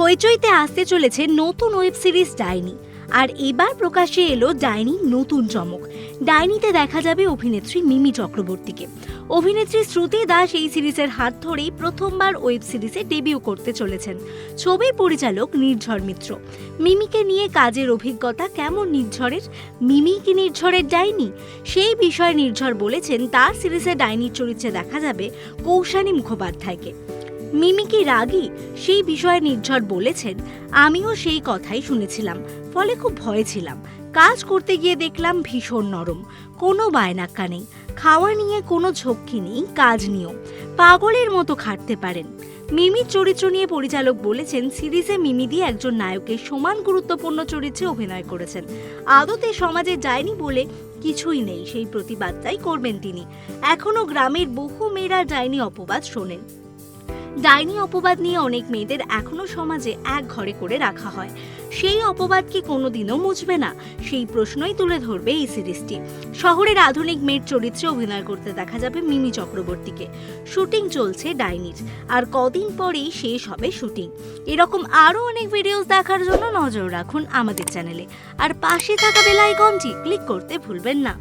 হইচইতে আসতে চলেছে নতুন ওয়েব সিরিজ ডাইনি। আর এবার প্রকাশ্যে এলো ডাইনি নতুন চমক। ডাইনিতে দেখা যাবে অভিনেত্রী মিমি চক্রবর্তীকে। অভিনেত্রী শ্রুতি দাস এই সিরিজের হাত ধরেই প্রথমবার ওয়েব সিরিজে ডেবিউ করতে চলেছেন। ছবির পরিচালক নির্ঝর মিত্র। মিমিকে নিয়ে কাজের অভিজ্ঞতা কেমন নির্ঝরের? মিমি কি নির্ঝরের ডাইনি? সেই বিষয়ে নির্ঝর বলেছেন, তার সিরিজে ডাইনির চরিত্রে দেখা যাবে কৌশানী মুখোপাধ্যায়কে। মিমি কি রাগী? সেই বিষয়ে নির্ঝর বলেছেন। আমিও সেই কথাই শুনেছিলাম, ফলে খুব ভয়ে ছিলাম। কাজ করতে গিয়ে দেখলাম ভীষণ নরম, কোনো বায়নাক্কা নেই। খাওয়া নিয়ে কোনো ঝক্কি নেই, কাজ নিয়েও। পাগলের মতো খাটতে পারেন। মিমির চরিত্র নিয়ে পরিচালক বলেছেন, সিরিজে মিমি দিয়ে একজন নায়কের সমান গুরুত্বপূর্ণ চরিত্রে অভিনয় করেছেন। আদতে সমাজে যায়নি বলে কিছুই নেই, সেই প্রতিবাদটাই করবেন তিনি। এখনও গ্রামের বহু মেয়েরা যায়নি অপবাদ শোনেন। ডাইনি অপবাদ নিয়ে অনেক মেয়েদের এখনও সমাজে এক ঘরে করে রাখা হয়। সেই অপবাদ কি কোনোদিনও মুছবে না? সেই প্রশ্নই তুলে ধরবে এই সিরিজটি। শহরের আধুনিক মেয়ের চরিত্রে অভিনয় করতে দেখা যাবে মিমি চক্রবর্তীকে। শুটিং চলছে ডাইনির, আর কদিন পরেই শেষ হবে শুটিং। এরকম আরও অনেক ভিডিওস দেখার জন্য নজর রাখুন আমাদের চ্যানেলে। আর পাশে থাকা বেল আইকনটি ক্লিক করতে ভুলবেন না।